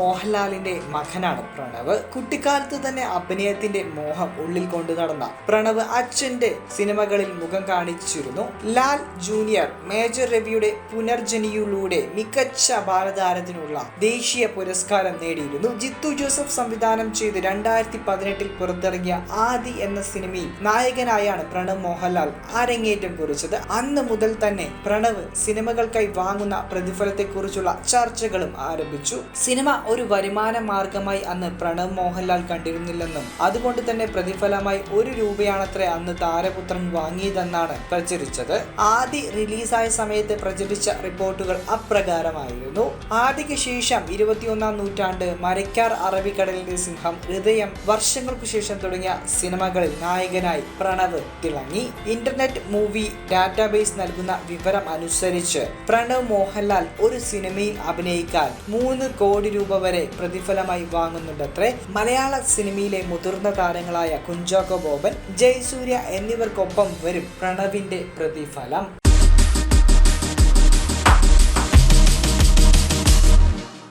മോഹൻലാലിന്റെ മകനാണ് പ്രണവ്. കുട്ടിക്കാലത്ത് തന്നെ അഭിനയത്തിന്റെ മോഹം ഉള്ളിൽ കൊണ്ടു നടന്ന പ്രണവ് അച്ഛന്റെ സിനിമകളിൽ മുഖം കാണിച്ചിരുന്നു. ലാൽ ജൂനിയർ മേജർ രവിയുടെ പുനർജനിയിലൂടെ മികച്ച ബാലതാരത്തിനുള്ള ദേശീയ പുരസ്കാരം നേടിയിരുന്നു. ജിത്തു ജോസഫ് സംവിധാനം ചെയ്ത് രണ്ടായിരത്തി പതിനെട്ടിൽ പുറത്തിറങ്ങിയ ആദി എന്ന സിനിമയിൽ നായകനായാണ് പ്രണവ് മോഹൻലാൽ അരങ്ങേറ്റം കുറിച്ചത്. അന്ന് മുതൽ തന്നെ പ്രണവ് സിനിമകൾക്കായി വാങ്ങുന്ന പ്രതിഫലത്തെക്കുറിച്ചുള്ള ചർച്ചകളും ആരംഭിച്ചു. സിനിമ ഒരു വരുമാന മാർഗമായി അന്ന് പ്രണവ് മോഹൻലാൽ കണ്ടിരുന്നില്ലെന്നും അതുകൊണ്ട് തന്നെ പ്രതിഫലമായി ഒരു രൂപയാണത്രേ അന്ന് താരപുത്രൻ വാങ്ങിയതെന്നാണ് പ്രചരിച്ചത്. ആദി റിലീസായ സമയത്ത് പ്രചരിച്ച റിപ്പോർട്ടുകൾ അപ്രകാരമായിരുന്നു. ആദിക്ക് ശേഷം ഇരുപത്തിയൊന്നാം നൂറ്റാണ്ട് മരക്കാർ അറബിക്കടലിന്റെ സിംഹം ഹൃദയം വർഷങ്ങൾക്കു ശേഷം തുടങ്ങിയ സിനിമകളിൽ നായകനായി പ്രണവ് തിളങ്ങി. ഇന്റർനെറ്റ് മൂവി ഡാറ്റാബേസ് നൽകുന്ന വിവരം അനുസരിച്ച് പ്രണവ് മോഹൻലാൽ ഒരു സിനിമയിൽ അഭിനയിക്കാൻ മൂന്ന് കോടി രൂപ വരെ പ്രതിഫലമായി വാങ്ങുന്നുണ്ടത്രേ. മലയാള സിനിമയിലെ മുതിർന്ന താരങ്ങളായ കുഞ്ചാക്കോ ബോബൻ ജയസൂര്യ എന്നിവർക്കൊപ്പം വരും പ്രണവിന്റെ പ്രതിഫലം.